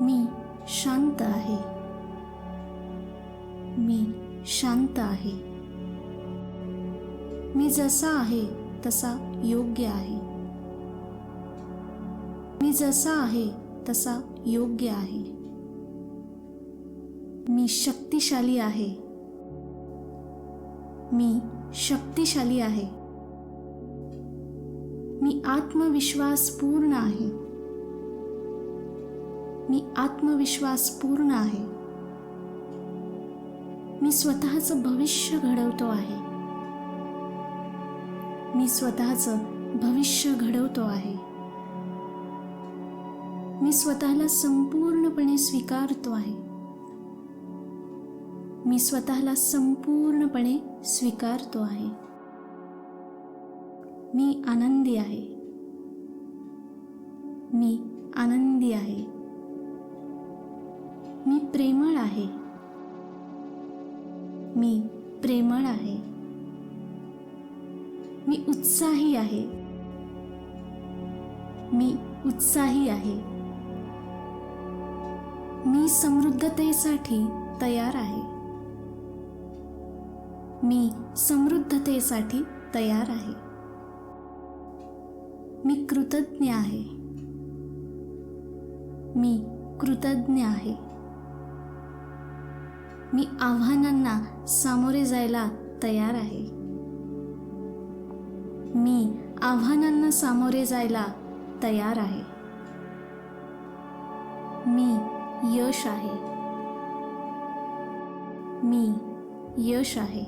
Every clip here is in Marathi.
मी शांत आहे. मी शांत आहे. मी जसा आहे, तसा योग्य आहे. मी जसा आहे, तसा योग्य आहे. मी शक्तिशाली आहे. मी शक्तिशाली आहे. मी आत्मविश्वास पूर्ण आहे. मी आत्मविश्वास पूर्ण आहे. मी स्वतःचं भविष्य घडवतो आहे. मी स्वतःचं भविष्य घडवतो आहे. मी स्वतःला संपूर्णपणे स्वीकारतो आहे. मी स्वतःला संपूर्णपणे स्वीकारतो आहे. मी आनंदी आहे. मी आनंदी आहे. मी प्रेमळ आहे. मी प्रेमळ आहे. मी उत्साही आहे. मी उत्साही आहे. मी समृद्धतेसाठी तयार आहे. मी समृद्धतेसाठी तयार आहे. मी कृतज्ञ आहे. मी कृतज्ञ आहे. मी आव्हानांना सामोरे जायला तयार आहे. मी आव्हानांना सामोरे जायला तयार आहे. मी यश आहे. मी यश आहे.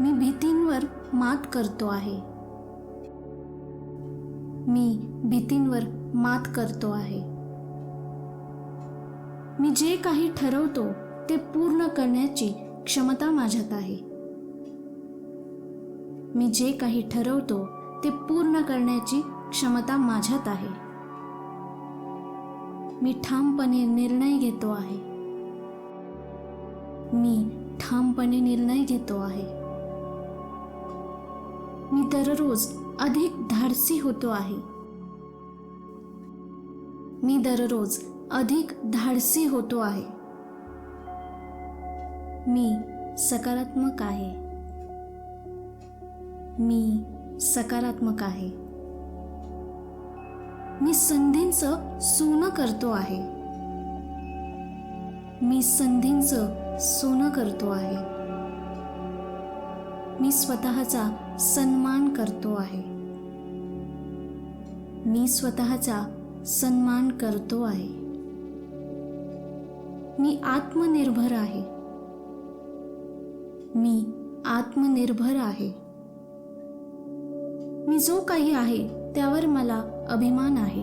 मी भीतींवर मात करतो आहे. मी भीतींवर मात करतो आहे. मी जे काही ठरवतो ते पूर्ण करण्याची क्षमता माझ्यात आहे. मी जे काही ठरवतो ते पूर्ण करण्याची क्षमता माझ्यात आहे. मी ठामपणे निर्णय घेतो आहे. मी ठामपणे निर्णय घेतो आहे. मी दररोज अधिक धाडसी होतो आहे. मी दररोज अधिक धाडसी होतो आहे. मी सकारात्मक आहे. मी सकारात्मक आहे. मी संधींचं सोनं करतो आहे. मी संधींचं सोनं करतो आहे. मी स्वतःचा सन्मान करतो आहे. मी स्वतःचा सन्मान करतो आहे. मी आत्मनिर्भर आहे. मी आत्मनिर्भर आहे. मी जो काही आहे त्यावर मला अभिमान आहे.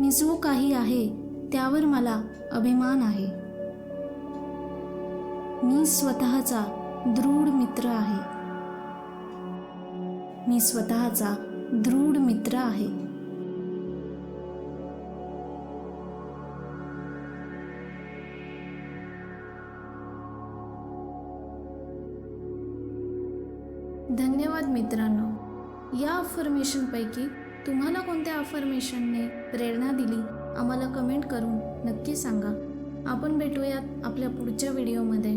मी जो काही आहे त्यावर मला अभिमान आहे. मी स्वतःचा दृढ मित्र आहे. मी स्वतःचा दृढ मित्र आहे. धन्यवाद मित्रांनो. या अफर्मेशनपैकी तुम्हाला कोणत्या अफर्मेशनने प्रेरणा दिली आम्हाला कमेंट करून नक्की सांगा. आपण भेटूयात आपल्या पुढच्या व्हिडिओमध्ये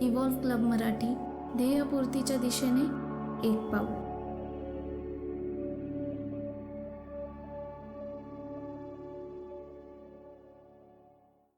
इव्हॉल्व क्लब मराठी ध्येयपूर्तीच्या दिशेने एक पाऊल.